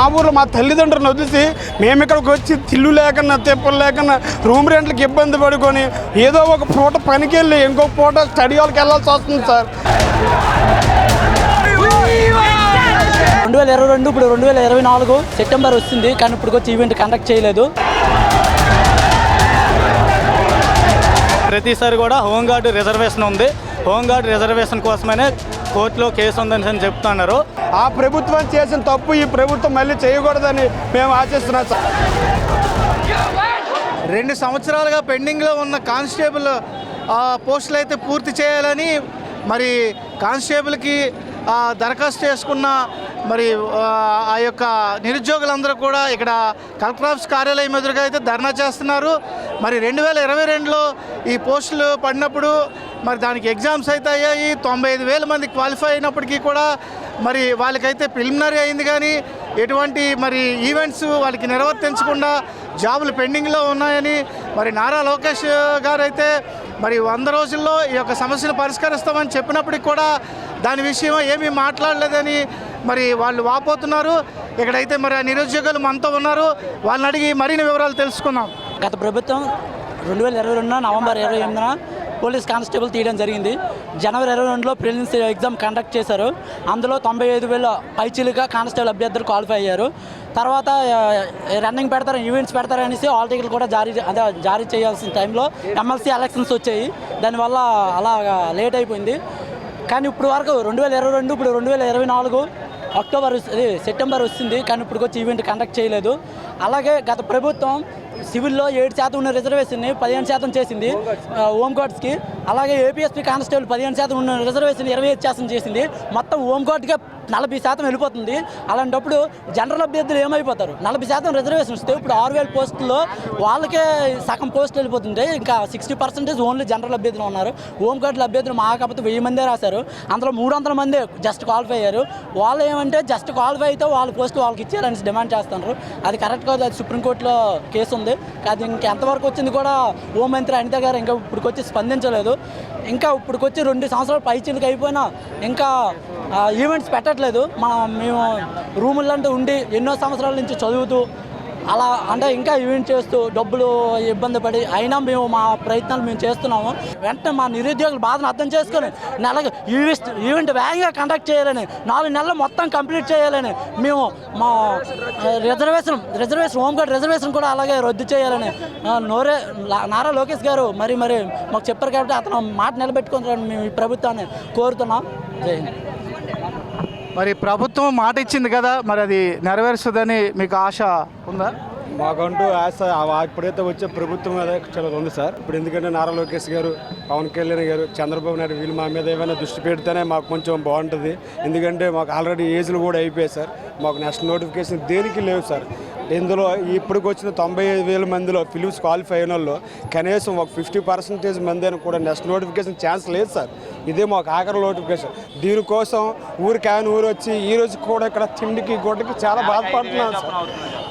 మా ఊర్లో మా తల్లిదండ్రులను వదిలేసి మేము ఇక్కడికి వచ్చి తిల్లు లేకన్నా తిప్పలు లేకన్నా రూమ్ రెంట్లకి ఇబ్బంది పడుకొని ఏదో ఒక పూట పనికి వెళ్ళి ఇంకో పూట స్టడీ హాల్కి వెళ్ళాల్సి వస్తుంది సార్. రెండు వేల ఇరవై రెండు ఇప్పుడు రెండు వేల ఇరవై నాలుగు సెప్టెంబర్ వస్తుంది కానీ ఇప్పుడు వచ్చి ఈవెంట్ కండక్ట్ చేయలేదు. ప్రతిసారి కూడా హోంగార్డ్ రిజర్వేషన్ ఉంది. హోంగార్డ్ రిజర్వేషన్ కోసమనే కోర్టులో కేసు ఉందని చెప్తున్నారు. ఆ ప్రభుత్వం చేసిన తప్పు ఈ ప్రభుత్వం మళ్ళీ చేయకూడదని మేము ఆశిస్తున్నాం సార్. రెండు సంవత్సరాలుగా పెండింగ్లో ఉన్న కానిస్టేబుల్ పోస్టులు అయితే పూర్తి చేయాలని మరి కానిస్టేబుల్కి దరఖాస్తు చేసుకున్న మరి ఆ, ఆ యొక్క నిరుద్యోగులందరూ కూడా ఇక్కడ కలెక్టర్ ఆఫీస్ కార్యాలయం ఎదురుగా అయితే ధర్నా చేస్తున్నారు. మరి రెండు వేల ఇరవై రెండులో ఈ పోస్టులు పడినప్పుడు మరి దానికి ఎగ్జామ్స్ అయితే అయ్యాయి తొంభై ఐదు వేల మంది క్వాలిఫై అయినప్పటికీ కూడా మరి వాళ్ళకైతే ప్రిలిమినరీ అయింది కానీ ఎటువంటి మరి ఈవెంట్స్ వాళ్ళకి నిర్వర్తించకుండా జాబులు పెండింగ్లో ఉన్నాయని మరి నారా లోకేష్ గారు అయితే మరి వంద రోజుల్లో ఈ యొక్క సమస్యను పరిష్కరిస్తామని చెప్పినప్పటికి కూడా దాని విషయం ఏమీ మాట్లాడలేదని మరి వాళ్ళు వాపోతున్నారు. ఇక్కడైతే మరి ఆ నిరుద్యోగులు మనతో ఉన్నారు. వాళ్ళని అడిగి మరిన్ని వివరాలు తెలుసుకుందాం. గత ప్రభుత్వం రెండు వేల ఇరవై రెండున నవంబర్ ఇరవై ఎనిమిదిన పోలీస్ కానిస్టేబుల్ తీయడం జరిగింది. జనవరి ఇరవై రెండులో ప్రిలిమ్స్ ఎగ్జామ్ కండక్ట్ చేశారు. అందులో తొంభై ఐదు వేల పైచీలుగా కానిస్టేబుల్ అభ్యర్థులు క్వాలిఫై అయ్యారు. తర్వాత రన్నింగ్ పెడతారు ఈవెంట్స్ పెడతారు అనేసి ఆల్ టికెట్లు కూడా జారీ అదే జారీ చేయాల్సిన టైంలో ఎమ్మెల్సీ ఎలక్షన్స్ వచ్చాయి. దానివల్ల అలా లేట్ అయిపోయింది. కానీ ఇప్పుడు వరకు రెండు వేల ఇరవై రెండు ఇప్పుడు రెండు వేల ఇరవై నాలుగు అక్టోబర్ సెప్టెంబర్ వస్తుంది. కానీ ఇప్పుడు వచ్చి ఈవెంట్ కండక్ట్ చేయలేదు. అలాగే గత ప్రభుత్వం సివిల్లో ఏడు శాతం ఉన్న రిజర్వేషన్ని పదిహేను శాతం చేసింది హోంగార్డ్స్కి హోమ్ అలాగే A P S P constable పదిహేను శాతం ఉన్న రిజర్వేషన్ ఇరవై ఐదు శాతం చేసింది. మొత్తం హోంగార్డ్గా నలభై శాతం వెళ్ళిపోతుంది. అలాంటప్పుడు జనరల్ అభ్యర్థులు ఏమైపోతారు? నలభై శాతం రిజర్వేషన్ వస్తే ఇప్పుడు ఆరు వేల పోస్టుల్లో వాళ్ళకే సగం పోస్టులు వెళ్ళిపోతుంటే ఇంకా సిక్స్టీ పర్సెంటేజ్ ఓన్లీ జనరల్ అభ్యర్థులు ఉన్నారు. హోమ్ గార్డుల అభ్యర్థులు మా కాకపోతే వెయ్యి మందే రాశారు. అందులో మూడు వందల మందే జస్ట్ క్వాలిఫై అయ్యారు. వాళ్ళు ఏమంటే జస్ట్ క్వాలిఫై అయితే వాళ్ళ పోస్ట్ వాళ్ళకి ఇచ్చారని డిమాండ్ చేస్తున్నారు. అది కరెక్ట్ కాదు. అది సుప్రీంకోర్టులో కేసు ఉంది. అది ఇంకా ఎంతవరకు వచ్చింది కూడా హోంమంత్రి అనిత గారు ఇంకా ఇప్పటికొచ్చి స్పందించలేదు. ఇంకా ఇప్పుడుకొచ్చి రెండు సంవత్సరాలు పైచీలకి అయిపోయినా ఇంకా ఈవెంట్స్ పెట్టట్లేదు. మనం మేము రూములంటూ ఉండి ఎన్నో సంవత్సరాల నుంచి చదువుతూ అలా అంటే ఇంకా ఈవెంట్ చేస్తూ డబ్బులు ఇబ్బంది పడి అయినా మేము మా ప్రయత్నాలు మేము చేస్తున్నాము. వెంటనే మా నిరుద్యోగుల బాధను అర్థం చేసుకొని నెలకు ఈవెంట్ ఈవెంట్ వేగంగా కండక్ట్ చేయాలని నాలుగు నెలలు మొత్తం కంప్లీట్ చేయాలని మేము మా reservation reservation home guard reservation కూడా అలాగే రద్దు చేయాలని నోరే నారా లోకేష్ గారు మరి మరి మాకు చెప్పారు కాబట్టి అతను మాట నిలబెట్టుకుంటారని మేము ఈ ప్రభుత్వాన్ని కోరుతున్నాం. జై హింద్. మరి ప్రభుత్వం మాట ఇచ్చింది కదా మరి అది నెరవేరుస్తుందని మీకు ఆశ ఉందా? మాకంటూ ఆశ ఇప్పుడైతే వచ్చే ప్రభుత్వం మీద చాలా ఉంది సార్. ఇప్పుడు ఎందుకంటే నారా లోకేష్ గారు పవన్ కళ్యాణ్ గారు చంద్రబాబు నాయుడు వీళ్ళు మా మీద ఏమైనా దృష్టి పెడితేనే మాకు కొంచెం బాగుంటుంది. ఎందుకంటే మాకు ఆల్రెడీ ఏజ్లు కూడా అయిపోయాయి సార్. మాకు నెక్స్ట్ నోటిఫికేషన్ దేనికి లేవు సార్. ఇందులో ఇప్పటికి వచ్చిన తొంభై ఐదు వేల మందిలో ఫిలిమ్స్ క్వాలిఫై అయిన వాళ్ళు కనీసం ఒక ఫిఫ్టీ పర్సెంటేజ్ మంది అని కూడా నెక్స్ట్ నోటిఫికేషన్ ఛాన్స్ లేదు సార్. ఇదే మాకు ఆఖరి నోటిఫికేషన్. దీనికోసం ఊరు కాని ఊరు వచ్చి ఈ రోజు కూడా ఇక్కడ తిండికి గుడ్డకి చాలా బాధపడుతున్నాం సార్.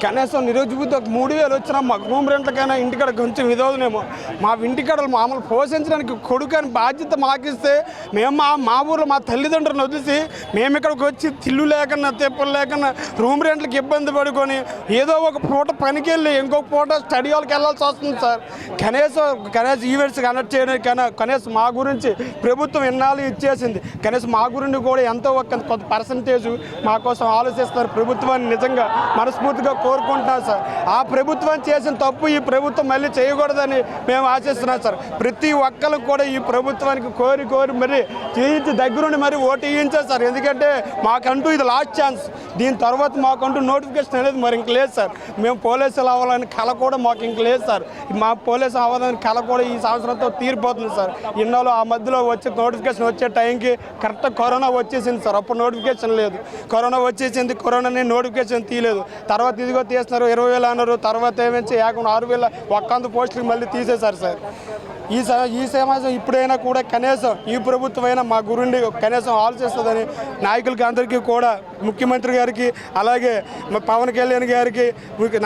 కనీసం నిరుద్యోగి మూడు వేలు వచ్చినా మాకు రూమ్ రెంట్లకైనా ఇంటికాడ కొంచెం ఇదవునేమో మా ఇంటికాడ మామూలు పోషించడానికి కొడుకు అని బాధ్యత మాకిస్తే మేము మా మా ఊర్లో మా తల్లిదండ్రులను వదిలిసి మేము ఇక్కడికి వచ్చి తిల్లు లేకన్నా తెప్పలు లేకన్నా రూమ్ రెంట్లకు ఇబ్బంది పడుకొని ఏదో ఒక పూట పనికి వెళ్ళి ఇంకొక పూట స్టడీ హాల్కి వెళ్ళాల్సి వస్తుంది సార్. కనీసం కనీసం ఈవెంట్స్ కండక్ట్ చేయడానికి కన్నా కనీసం మా గురించి ప్రభుత్వం ఎన్నాళ్ళు ఇచ్చేసింది కనీసం మా గురించి కూడా ఎంతో ఒక కొంత పర్సంటేజ్ మా కోసం ఆలోచిస్తారు ప్రభుత్వాన్ని నిజంగా మనస్ఫూర్తిగా కోరుకుంటున్నాం సార్. ఆ ప్రభుత్వం చేసిన తప్పు ఈ ప్రభుత్వం మళ్ళీ చేయకూడదని మేము ఆశిస్తున్నాం సార్. ప్రతి ఒక్కరికి కూడా ఈ ప్రభుత్వానికి కోరి కోరి మరి చేయించి దగ్గరుండి మరి ఓటు వేయించారు సార్. ఎందుకంటే మాకంటూ ఇది లాస్ట్ ఛాన్స్ దీని తర్వాత మాకంటూ నోటిఫికేషన్ అనేది మరి ఇంక లేదు సార్. మేము పోలీసులు అవ్వాలని కళ కూడా మాకు ఇంక లేదు సార్. మా పోలీసు అవ్వాలని కళ కూడా ఈ సంవత్సరంతో తీరిపోతుంది సార్. ఇన్నాళ్ళు ఆ మధ్యలో వచ్చే నోటిఫికేషన్ వచ్చే టైంకి కరెక్ట్ కరోనా వచ్చేసింది సార్. అప్పుడు నోటిఫికేషన్ లేదు. కరోనా వచ్చేసింది కరోనాని నోటిఫికేషన్ తీయలేదు. తర్వాత ఇదిగో తీస్తున్నారు. ఇరవై వేలు అన్నారు. తర్వాత ఏమించి ఏకంగా ఆరు వేల ఒక్కంత పోస్టులు మళ్ళీ తీసేశారు సార్. ఈ స ఈ సమాజం ఇప్పుడైనా కూడా కనీసం ఈ ప్రభుత్వం అయినా మా గురుండి కనీసం ఆలోచిస్తుందని నాయకులకి అందరికీ కూడా ముఖ్యమంత్రి గారికి అలాగే మా పవన్ కళ్యాణ్ గారికి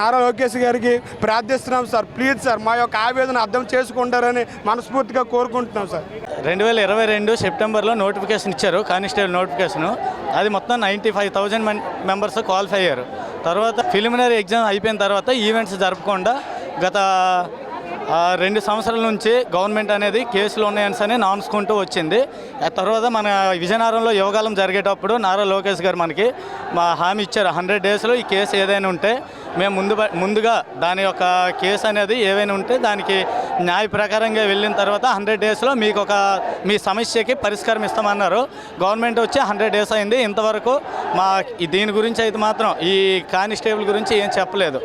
నారా లోకేష్ గారికి ప్రార్థిస్తున్నాం సార్. ప్లీజ్ సార్ మా యొక్క ఆవేదన అర్థం చేసుకుంటారని మనస్ఫూర్తిగా కోరుకుంటున్నాం సార్. రెండు వేల ఇరవై రెండు సెప్టెంబర్లో నోటిఫికేషన్ ఇచ్చారు కానిస్టేబుల్ నోటిఫికేషన్. అది మొత్తం ninety five thousand members qualify అయ్యారు. తర్వాత ప్రిలిమినరీ ఎగ్జామ్ అయిపోయిన తర్వాత ఈవెంట్స్ జరపకుండా గత రెండు సంవత్సరాల నుంచి గవర్నమెంట్ అనేది కేసులు ఉన్నాయని అని నాన్సుకుంటూ వచ్చింది. ఆ తర్వాత మన విజయనగరంలో యోగాలం జరిగేటప్పుడు నారా లోకేష్ గారు మనకి మా హామీ ఇచ్చారు. హండ్రెడ్ డేస్లో ఈ కేసు ఏదైనా ఉంటే మేము ముందు ముందుగా దాని యొక్క కేసు అనేది ఏవైనా ఉంటే దానికి న్యాయ ప్రకారంగా వెళ్ళిన తర్వాత హండ్రెడ్ డేస్లో మీకు ఒక మీ సమస్యకి పరిష్కారం ఇస్తామన్నారు. గవర్నమెంట్ వచ్చి హండ్రెడ్ డేస్ అయింది. ఇంతవరకు మా దీని గురించి అయితే మాత్రం ఈ కానిస్టేబుల్ గురించి ఏం చెప్పలేదు.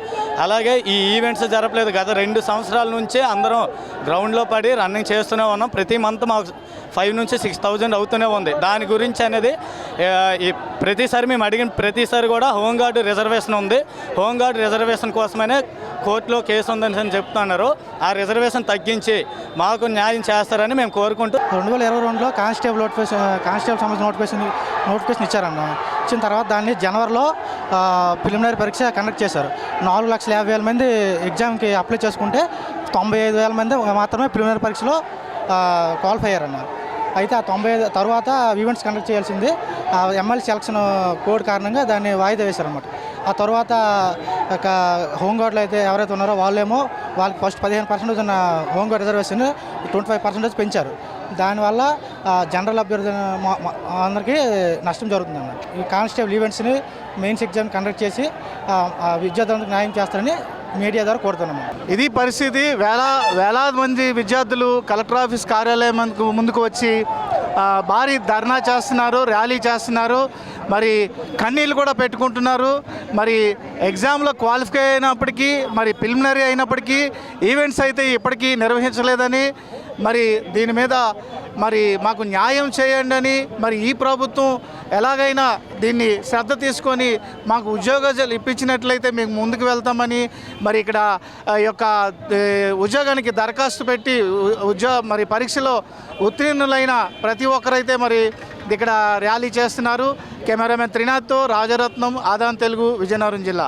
అలాగే ఈ ఈవెంట్స్ జరపలేదు గత రెండు సంవత్సరాల నుంచే అందరం గ్రౌండ్లో పడి రన్నింగ్ చేస్తూనే ఉన్నాం. ప్రతి మంత్ మాకు ఫైవ్ నుంచి సిక్స్ థౌజండ్ అవుతూనే ఉంది. దాని గురించి అనేది ఈ ప్రతిసారి మేము అడిగిన ప్రతిసారి కూడా హోంగార్డు రిజర్వేషన్ ఉంది. హోంగార్డు రిజర్వేషన్ కోసమనే కోర్టులో కేసు ఉందని అని చెప్తున్నారు. ఆ రిజర్వేషన్ తగ్గించి మాకు న్యాయం చేస్తారని మేము కోరుకుంటూ రెండు వేల ఇరవై రెండులో కానిస్టేబుల్ నోటిఫికేషన్ కానిస్టేబుల్ సంబంధించిన నోటిఫికేషన్ నోటిఫికేషన్ ఇచ్చారన్న. వచ్చిన తర్వాత దాన్ని జనవరిలో ప్రిలిమినరీ పరీక్ష కండక్ట్ చేశారు. నాలుగు లక్షల యాభై వేల మంది ఎగ్జామ్కి అప్లై చేసుకుంటే తొంభై ఐదు వేల మంది మాత్రమే ప్రిలిమినరీ పరీక్షలో క్వాలిఫై అయ్యారన్నారు. అయితే ఆ తొంభై ఐదు తర్వాత ఈవెంట్స్ కండక్ట్ చేయాల్సింది ఆ ఎమ్మెల్యే సెలక్షన్ కోడ్ కారణంగా దాన్ని వాయిదా వేశారనమాట ఆ తర్వాత ఒక హోంగార్డులు అయితే ఎవరైతే ఉన్నారో వాళ్ళేమో వాళ్ళకి ఫస్ట్ పదిహేను పర్సెంటేజ్ ఉన్న home guard reservation twenty five percentage పెంచారు. దానివల్ల జనరల్ అభ్యర్థి అందరికీ నష్టం జరుగుతుంది అన్నమాట. ఈ కానిస్టేబుల్ ఈవెంట్స్ని మెయిన్స్ ఎగ్జామ్ కండక్ట్ చేసి విద్యార్థులకు న్యాయం చేస్తారని మీడియా ద్వారా కోరుతున్నాము. ఇది పరిస్థితి. వేల వేలాది మంది విద్యార్థులు కలెక్టర్ ఆఫీస్ కార్యాలయం ముందుకు వచ్చి భారీ ధర్నా చేస్తున్నారు ర్యాలీ చేస్తున్నారు. మరి కన్నీళ్ళు కూడా పెట్టుకుంటున్నారు. మరి ఎగ్జామ్లో క్వాలిఫై అయినప్పటికీ మరి ప్రిలిమినరీ అయినప్పటికీ ఈవెంట్స్ అయితే ఇప్పటికీ నిర్వహించలేదని మరి దీని మీద మరి మాకు న్యాయం చేయండి అని మరి ఈ ప్రభుత్వం ఎలాగైనా దీన్ని శ్రద్ధ తీసుకొని మాకు ఉద్యోగాలు ఇప్పించినట్లయితే మేము ముందుకు వెళ్తామని మరి ఇక్కడ యొక్క ఉద్యోగానికి దరఖాస్తు పెట్టి ఉద్యోగ మరి పరీక్షలో ఉత్తీర్ణులైన ప్రతి ఒక్కరైతే మరి ఇక్కడ ర్యాలీ చేస్తున్నారు. కెమెరామెన్ త్రినాథ్తో రాజరత్నం ఆదాన్ తెలుగు విజయనగరం జిల్లా.